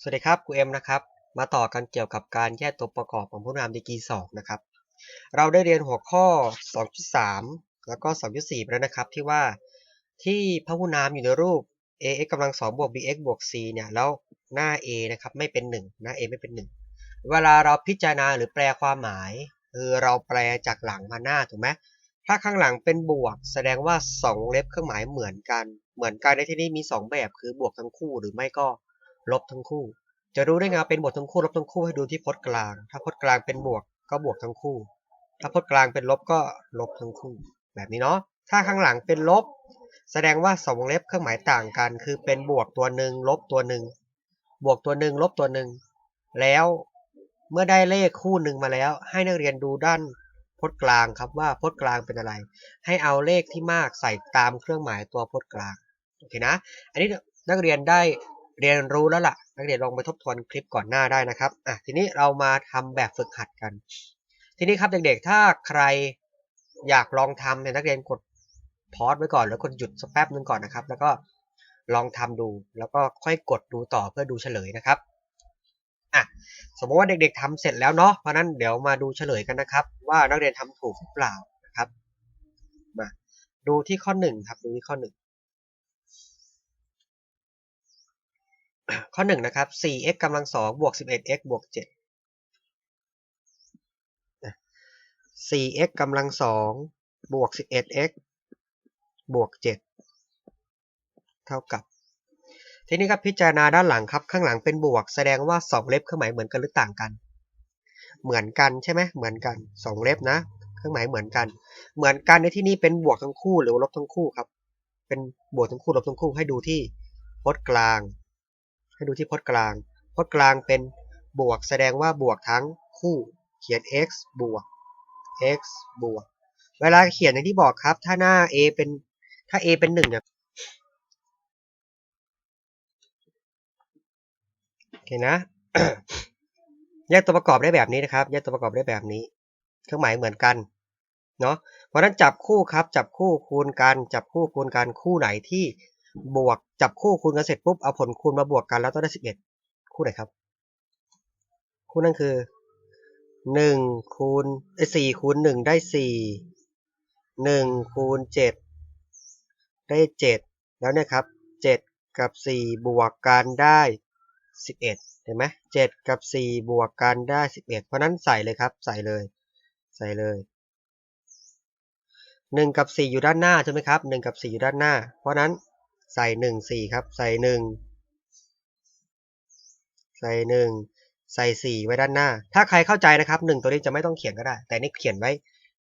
สวัสดีครับครูเอ็มนะครับ มาต่อกันเกี่ยวกับการแยกตัวประกอบของพจนามดีกรี2นะครับ เราได้เรียนหัวข้อ 2.3 แล้วก็ 2.4 ไปแล้วนะครับ ที่ว่าที่พหุนามอยู่ในรูป ax กำลัง2บวก bx บวก c เนี่ยแล้วหน้า a นะครับไม่เป็น 1 หน้า a ไม่เป็น 1 เวลาเราพิจารณาหรือแปลความหมาย คือเราแปลจากหลังมาหน้าถูกไหมถ้าข้างหลังเป็นบวก แสดงว่า2วงเล็บเครื่องหมายเหมือนกัน เหมือนกันในที่นี้มี 2 แบบคือบวกทั้งคู่หรือไม่ก็ ลบทั้งคู่ จะรู้ได้ไงเป็นบวกทั้งคู่ลบทั้งคู่ให้ดูที่พจน์กลาง ถ้าพจน์กลางเป็นบวกก็บวกทั้งคู่ ถ้าพจน์กลางเป็นลบก็ลบทั้งคู่ แบบนี้เนาะ ถ้าข้างหลังเป็นลบ แสดงว่าสองวงเล็บเครื่องหมายต่างกัน คือเป็นบวกตัวหนึ่งลบตัวหนึ่งบวกตัวหนึ่งลบตัวหนึ่งแล้วเมื่อได้เลขคู่หนึ่งมาแล้ว ให้นักเรียนดูด้านพจน์กลางครับว่าพจน์กลางเป็นอะไร ให้เอาเลขที่มากใส่ตามเครื่องหมายตัวพจน์กลางโอเคนะ อันนี้นักเรียนได้ เรียนรู้แล้วล่ะ นักเรียนลองไปทบทวนคลิปก่อนหน้าได้นะครับอะทีนี้เรามาทำแบบฝึกหัดกัน ทีนี้ครับเด็กๆ ถ้าใครอยากลองทำเนี่ยนักเรียนกดพอสไว้ก่อนแล้วกดหยุดสักแป๊บนึงก่อนนะครับ แล้วก็ลองทำดูแล้วก็ค่อยกดดูต่อเพื่อดูเฉลยนะครับอะสมมติว่าเด็กๆทำเสร็จแล้วเนาะเพราะนั้นเดี๋ยวมาดูเฉลยกันนะครับ ว่านักเรียนทำถูกหรือเปล่านะครับมาดูที่ข้อหนึ่งครับดูที่ข้อหนึ่ง ข้อหนึ่งนะครับ 4x กำลังสองบวก 11x บวก7 4x กำลังสองบวก 11x บวก 7 เท่ากับ ทีนี้ครับพิจารณาด้านหลังครับ ข้างหลังเป็นบวก แสดงว่า 2 เล็บเครื่องหมายเหมือนกันหรือต่างกัน เหมือนกันใช่ไหมเหมือนกัน 2 เล็บนะ เครื่องหมายเหมือนกัน เหมือนกันในที่นี้เป็นบวกทั้งคู่หรือลบทั้งคู่ครับ เป็นบวกทั้งคู่ลบทั้งคู่ให้ดูที่พจน์กลาง ให้ดูที่พจน์กลาง พจน์กลางเป็นบวก แสดงว่าบวกทั้งคู่ เขียน x บวก x บวก เวลาเขียนอย่างที่บอกครับ ถ้าหน้า a เป็นถ้า a เป็นหนึ่งเนี่ยโอเคนะ แยกตัวประกอบได้แบบนี้นะครับ แยกตัวประกอบได้แบบนี้ เครื่องหมายเหมือนกันเนาะเพราะฉะนั้นจับคู่ครับ จับคู่คูณกัน จับคู่คูณกัน คู่ไหนที่ บวกจับคู่คูณกันเสร็จปุ๊บเอาผลคูณมาบวกกันแล้วต้องได้สิบเอ็ดคู่ไหนครับ คู่นั้นคือหนึ่งคูณสี่คูณหนึ่งได้สี่หนึ่งคูณเจ็ดได้เจ็ดแล้วเนี่ยครับเจ็ดกับสี่บวกกันได้สิบเอ็ดเห็นไหมเจ็ดกับสี่บวกกันได้สิบเอ็ดเพราะนั้นใส่เลยครับ ใส่เลย ใส่เลยหนึ่งกับสี่อยู่ด้านหน้าใช่ไหมครับหนึ่งกับสี่อยู่ด้านหน้า เพราะนั้น ใส่หนึ่งสี่ครับ ใส่หนึ่งใส่หนึ่งใส่สี่ไว้ด้านหน้า ถ้าใครเข้าใจนะครับหนึ่งตัวนี้จะไม่ต้องเขียนก็ได้ แต่นี่เขียนไว้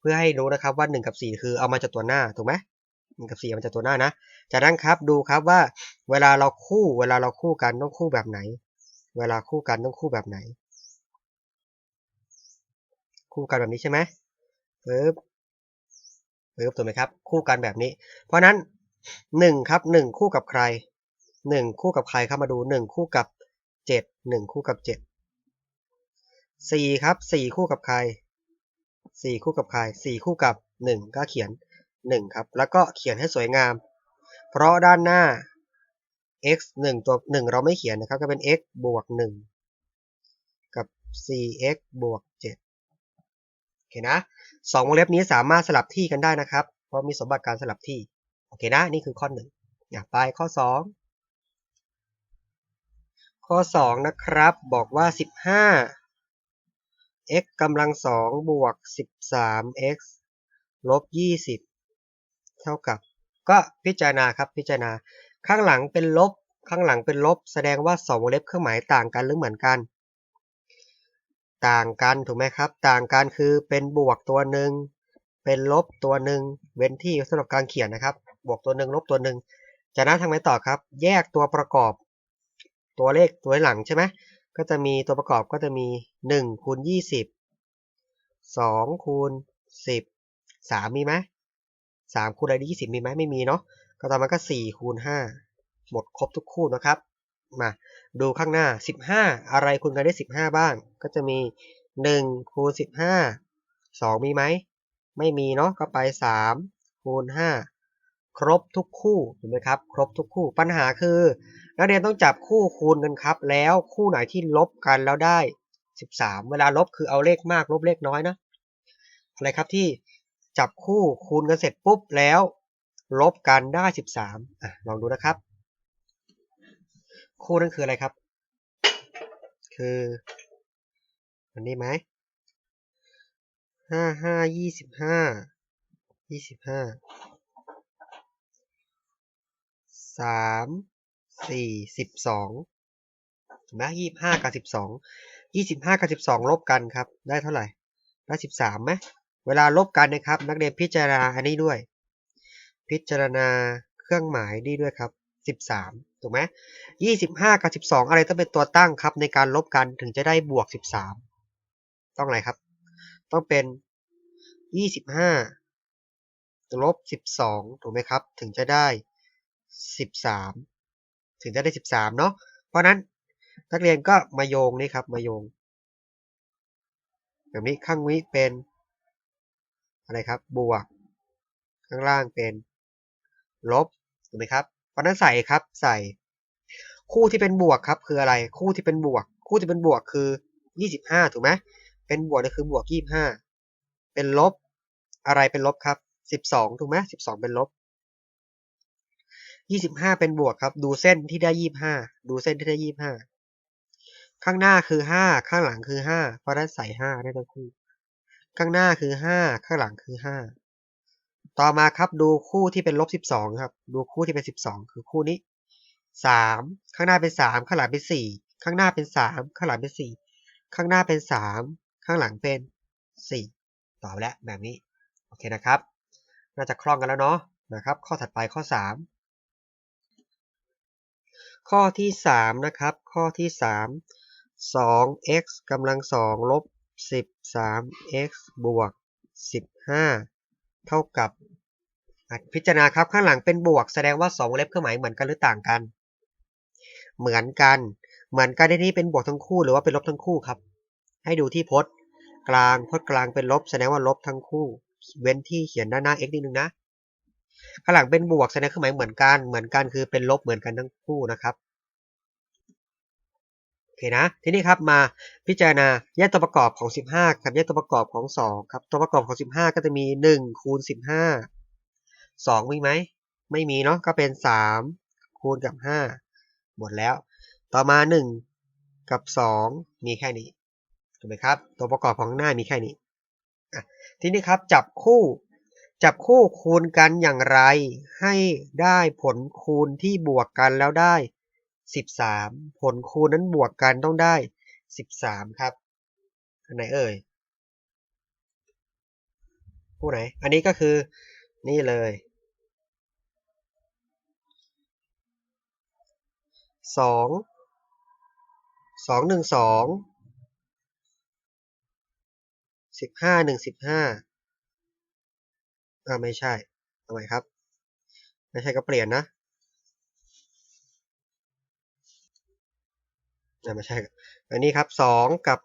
เพื่อให้รู้นะครับว่าหนึ่งกับสี่คือเอามาจากตัวหน้าถูกไหมหนึ่งกับสี่เอามาจากตัวหน้านะจากนั้นครับดูครับว่า เวลาเราคู่เวลาเราคู่กันต้องคู่แบบไหน เวลาคู่กันต้องคู่แบบไหน คู่กันแบบนี้ใช่ไหมปึ๊บปึ๊บถูกไหมครับ คู่กันแบบนี้ เพราะนั้น หนึ่งครับหนึ่งคู่กับใครหนึ่งคู่กับใครครับมาดูหนึ่งคู่กับเจ็ดหนึ่งคู่กับเจ็ดสี่ครับสี่คู่กับใครสี่คู่กับใครสี่คู่กับหนึ่งก็เขียนหนึ่งครับ แล้วก็เขียนให้สวยงาม เพราะด้านหน้า x หนึ่งตัวหนึ่งเราไม่เขียนนะครับ ก็เป็น x บวกหนึ่งกับ 4x บวกเจ็ดโอเคนะสองวงเล็บนี้สามารถสลับที่กันได้นะครับ เพราะมีสมบัติการสลับที่ โอเคนะ นี่คือข้อหนึ่งอยากไปข้อสองข้อสองนะครับ บอกว่าสิบห้า x กำลังสองบวกสิบสาม x ลบยี่สิบเท่ากับ ก็พิจารณาครับพิจารณา ข้างหลังเป็นลบ ข้างหลังเป็นลบ แสดงว่าสองวงเล็บเครื่องหมายต่างกันหรือเหมือนกัน ต่างกันถูกไหมครับ ต่างกันคือเป็นบวกตัวหนึ่งเป็นลบตัวหนึ่งเว้นที่สำหรับการเขียนนะครับ บวกตัวหนึ่งลบตัวหนึ่งจากนั้นทำไงต่อครับ แยกตัวประกอบตัวเลขตัวหลังใช่ไหมก็จะมีตัวประกอบก็จะมี1คูณ20 2คูณ10 3 มีไหม3คูณอะไรได้20 มีไหมไม่มีเนาะก็ต่อมาก็4คูณ5หมดครบทุกคู่นะครับ มาดูข้างหน้า 15 อะไรคูณกันได้ 15 บ้าง ก็จะมี1คูณ15 2 มีไหมไม่มีเนาะก็ไป 3 คูณ5 ครบทุกคู่ถูกไหมครับ ครบทุกคู่ปัญหาคือ นักเรียนต้องจับคู่คูณกันครับ แล้วคู่ไหนที่ลบกันแล้วได้ 13 เวลาลบคือเอาเลขมากลบเลขน้อยนะอะไรครับที่จับคู่คูณกันเสร็จปุ๊บแล้ว ลบกันได้ 13อะลองดูนะครับ คู่นั้นคืออะไรครับ คืออันนี้ไหมห้าห้ายี่สิบห้ายี่สิบห้า สามสี่สิบสองถูกไหมยี่ห้ากับสิบสองยี่สิบห้ากับสิบสองลบกันครับ ได้เท่าไหร่ได้สิบสามไหมเวลาลบกันนะครับ นักเรียนพิจารณาอันนี้ด้วย พิจารณาเครื่องหมายนี่ด้วยครับสิบสามถูกไหมยี่สิบห้ากับสิบสองอะไรต้องเป็นตัวตั้งครับ ในการลบกันถึงจะได้บวกสิบสามต้องอะไรครับ ต้องเป็นยี่สิบห้าลบสิบสองถูกไหมครับ ถึงจะได้ สิบสามถึงจะได้สิบสามเนาะเพราะนั้นนักเรียนก็มาโยงนี่ครับมาโยง แบบนี้ข้างนี้เป็น อะไรครับ บวก ข้างล่างเป็น ลบถูกไหมครับเพราะนั้นใส่ครับใส่ คู่ที่เป็นบวกครับ คืออะไร คู่ที่เป็นบวก คู่ที่เป็นบวกคือยี่สิบห้าถูกไหมเป็นบวกก็คือบวกยี่สิบห้าเป็นลบอะไรเป็นลบครับสิบสองถูกไหมสิบสองเป็นลบ ยี่สิบห้าเป็นบวกครับ ดูเส้นที่ได้ยี่ห้าดูเส้นที่ได้ยี่ห้าข้างหน้าคือห้าข้างหลังคือห้าเพราะนั้นใส่ห้าได้ทั้งคู่ ข้างหน้าคือห้าข้างหลังคือห้าต่อมาครับดูคู่ที่เป็นลบสิบสองครับ ดูคู่ที่เป็นสิบสองคือคู่นี้สามข้างหน้าเป็นสามข้างหลังเป็นสี่ข้างหน้าเป็นสามข้างหลังเป็นสี่ข้างหน้าเป็นสามข้างหลังเป็นสี่ตอบแล้วแบบนี้ โอเคนะครับ น่าจะคล่องกันแล้วเนาะนะครับ ข้อถัดไปข้อสาม ข้อที่สามนะครับ ข้อที่สามสอง x กำลังสองลบสิบสาม x บวกสิบห้าเท่ากับ พิจารณาครับข้างหลังเป็นบวก แสดงว่า2วงเล็บเครื่องหมายเหมือนกันหรือต่างกัน เหมือนกัน เหมือนกันในนี้เป็นบวกทั้งคู่หรือว่าเป็นลบทั้งคู่ครับ ให้ดูที่พจน์ กลางพจน์กลางเป็นลบ แสดงว่าลบทั้งคู่ เว้นที่เขียนด้านหน้า x นิดนึงนะ ข้างหลังเป็นบวกแสดงเครื่องหมายเหมือนกัน เหมือนกันคือเป็นลบเหมือนกันทั้งคู่นะครับโอเคนะทีนี้ครับมาพิจารณาแยกตัวประกอบของ 15กับแยกตัวประกอบของ 2 ครับตัวประกอบของ 15 ก็จะมี 1 คูณ 15 2 มีไหมไม่มีเนาะก็เป็น 3 คูณกับ 5 หมดแล้ว ต่อมา 1 กับ 2 มีแค่นี้ถูกไหมครับ ตัวประกอบของข้างหน้ามีแค่นี้ทีนี้ครับจับคู่ จับคู่คูณกันอย่างไร ให้ได้ผลคูณที่บวกกันแล้วได้ 13 ผลคูณนั้นบวกกันต้องได้ 13 ครับอันไหนเอ่ยคู่ไหน อันนี้ก็คือนี่เลยสองสองหนึ่งส องสิบห้าหนึ่งสิบห้าอ่าไม่ใช่ทำไมครับ ไม่ใช่ก็เปลี่ยนนะอ่าไม่ใช่ อันนี้ครับสองกับ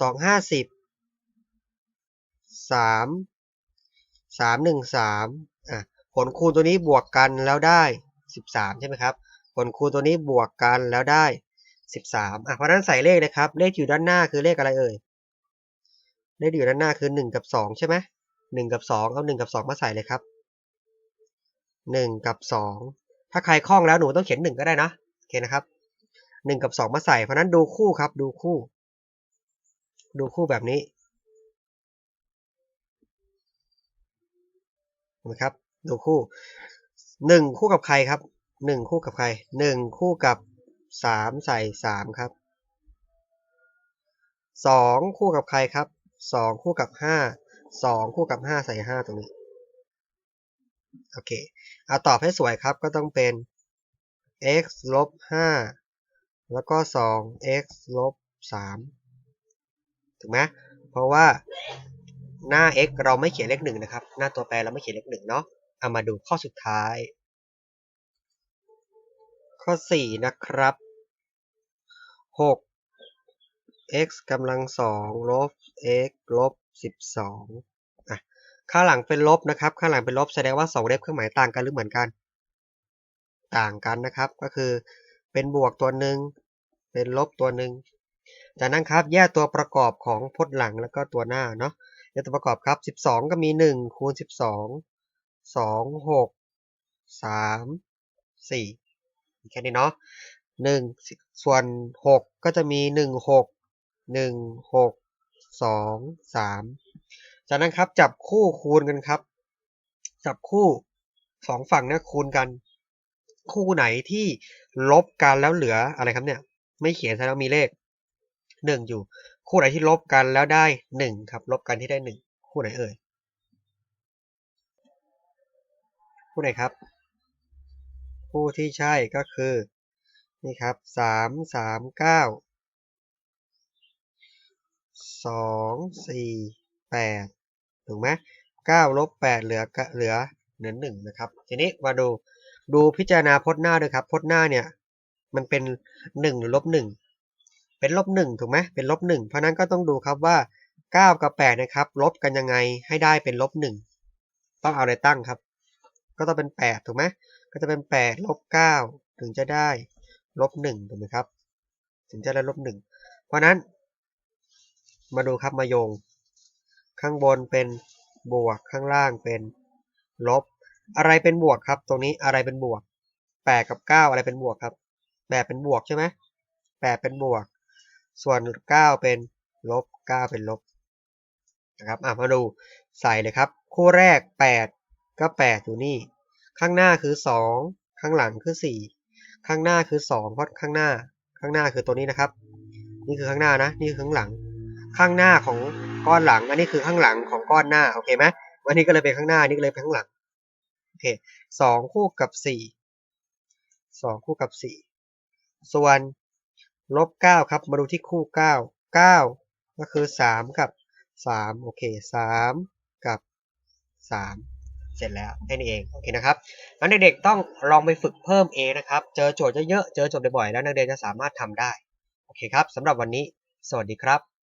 สองห้าสิบสามสามหนึ่งสามอะผลคูณตัวนี้บวกกันแล้วได้สิบสามใช่ไหมครับ ผลคูณตัวนี้บวกกันแล้วได้สิบสามอะเพราะนั้นใส่เลขเลยครับ เลขอยู่ด้านหน้าคือเลขอะไรเอ่ย เลขอยู่ด้านหน้าคือหนึ่งกับสองใช่ไหม หนึ่งกับสองเอาหนึ่งกับสองมาใส่เลยครับหนึ่งกับสองถ้าใครคล่องแล้วหนูต้องเขียนหนึ่งก็ได้นะโอเคนะครับหนึ่งกับสองมาใส่ เพราะนั้นดูคู่ครับ ดูคู่ ดูคู่แบบนี้นะครับ ดูคู่หนึ่งคู่กับใครครับหนึ่งคู่กับใครหนึ่งคู่กับสามใส่สามครับสองคู่กับใครครับสองคู่กับห้า สองคู่กับห้าใส่ห้าตรงนี้ โอเค เอาตอบให้สวยครับก็ต้องเป็น x ลบห้าแล้วก็ 2x ลบ3ถูกไหมเพราะว่าหน้า x เราไม่เขียนเลขหนึ่งนะครับ หน้าตัวแปรเราไม่เขียนเลขหนึ่งเนาะเอามาดูข้อสุดท้าย ข้อ 4 นะครับ 6 x กำลัง2ลบ x ลบ 12อะข้างหลังเป็นลบนะครับ ข้างหลังเป็นลบแสดงว่าสองเล็บเครื่องหมายต่างกันหรือเหมือนกัน ต่างกันนะครับ ก็คือเป็นบวกตัวหนึ่งเป็นลบตัวหนึ่งจากนั้นครับแยกตัวประกอบของพจน์หลังแล้วก็ตัวหน้าเนาะแยกตัวประกอบครับ 12 ก็มี 1 คูณ 12 2 6 3 4แค่นี้เนาะ1ส่วน 6 ก็จะมี 1 6 1 6 2 3จากนั้นครับจับคู่คูณกันครับ จับคู่สองฝั่งเนี่ยคูณกัน คู่ไหนที่ลบกันแล้วเหลืออะไรครับเนี่ย ไม่เขียนแสดงว่ามีเลขหนึ่งอยู่ คู่ไหนที่ลบกันแล้วได้หนึ่งครับ ลบกันที่ได้หนึ่งคู่ไหนเอ่ยคู่ไหนครับ คู่ที่ใช่ก็คือนี่ครับสามสามเก้า สองสี่แปดถูกไหมเก้าลบแปดเหลือเหลือเหลือหนึ่งนะครับ ทีนี้มาดูดูพิจารณาพจน์หน้าด้วยครับพจน์หน้าเนี่ยมันเป็นหนึ่งหรือลบหนึ่งเป็นลบหนึ่งถูกไหมเป็นลบหนึ่งเพราะนั้นก็ต้องดูครับว่าเก้ากับแปดนะครับลบกันยังไงให้ได้เป็นลบหนึ่งต้องเอาอะไรตั้งครับ ก็ต้องเป็นแปดถูกไหมก็จะเป็นแปดลบเก้าถึงจะได้ลบหนึ่งถูกไหมครับ ถึงจะได้ลบหนึ่งเพราะนั้น มาดูครับมาโยง ข้างบนเป็นบวกข้างล่างเป็นลบ อะไรเป็นบวกครับ ตรงนี้อะไรเป็นบวกแปดกับเก้าอะไรเป็นบวกครับแปดเป็นบวกใช่ไหมแปดเป็นบวก ส่วนเก้าเป็นลบเก้าเป็นลบนะครับอะมาดูใส่เลยครับ คู่แรกแปดก็แปดอยู่นี่ ข้างหน้าคือสองข้างหลังคือสี่ข้างหน้าคือสองเพราะข้างหน้า ข้างหน้าคือตัวนี้นะครับ นี่คือข้างหน้านะ นี่คือข้างหลัง ข้างหน้าของก้อนหลัง อันนี้คือข้างหลังของก้อนหน้าโอเคไหมวันนี้ก็เลยเป็นข้างหน้านี่ก็เลยเป็นข้างหลังโอเคสองคู่กับสี่สองคู่กับสี่ส่วนลบเก้าครับมาดูที่คู่เก้าเก้าก็คือสามกับสามโอเคสามกับสามเสร็จแล้วแค่นี้เองโอเคนะครับงั้นเด็กๆต้องลองไปฝึกเพิ่มเองนะครับ เจอโจทย์เยอะๆเจอโจทย์บ่อยๆแล้วนักเรียนจะสามารถทำได้ โอเคครับสำหรับวันนี้ สวัสดีครับ